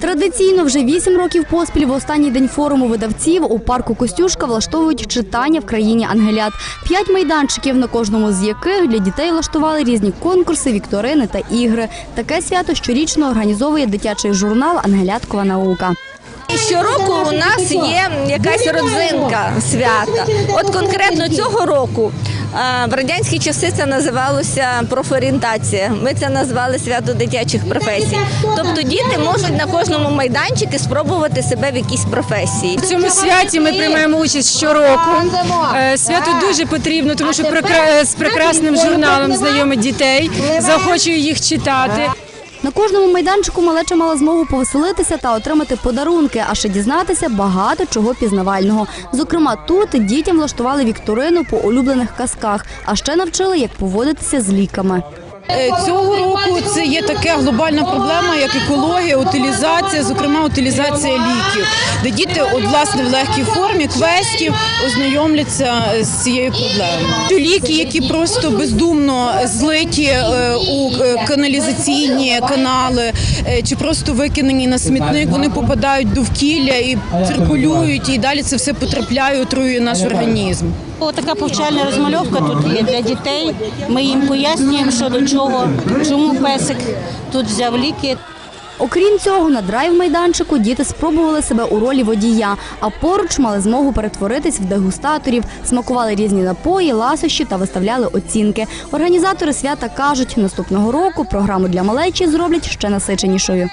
Традиційно вже вісім років поспіль в останній день форуму видавців у парку Костюшка влаштовують читання в країні ангелят. П'ять майданчиків, на кожному з яких для дітей влаштували різні конкурси, вікторини та ігри. Таке свято щорічно організовує дитячий журнал Ангеляткова наука. Щороку у нас є якась родзинка свята. От конкретно цього року в радянські часи це називалося профорієнтація. Ми це назвали свято дитячих професій. Тобто діти можуть на кожному майданчику спробувати себе в якійсь професії. В цьому святі ми приймаємо участь щороку. Е, Свято дуже потрібно, тому що з прекрасним журналом знайомить дітей, заохочує їх читати. На кожному майданчику малеча мала змогу повеселитися та отримати подарунки, а ще дізнатися багато чого пізнавального. Зокрема, тут дітям влаштували вікторину по улюблених казках, а ще навчили, як поводитися з ліками. Е, Цього року це є така глобальна проблема, як екологія, утилізація, зокрема утилізація ліків, де діти, от власне в легкій формі квестів ознайомляться з цією проблемою. Ліки, які просто бездумно злиті е, у е, каналізаційні канали чи просто викинені на смітник, вони попадають до вкілля і циркулюють, і далі це все потрапляє, отруює наш організм. Така повчальна розмальовка тут є для дітей. Ми їм пояснюємо, що до чого, чому песик тут взяв ліки. Окрім цього, на драйв-майданчику діти спробували себе у ролі водія, а поруч мали змогу перетворитись в дегустаторів, смакували різні напої, ласощі та виставляли оцінки. Організатори свята кажуть, наступного року програму для малечі зроблять ще насиченішою.